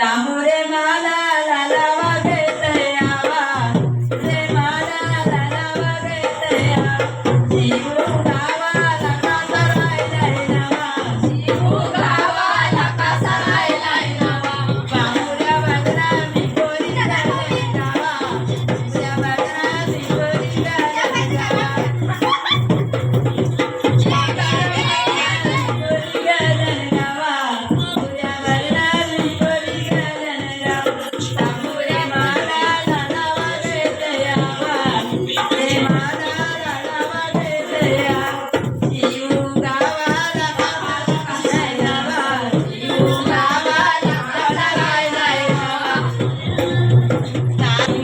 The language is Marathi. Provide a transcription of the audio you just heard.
तांबुरे माला लावा वाजतया वा माला Thank.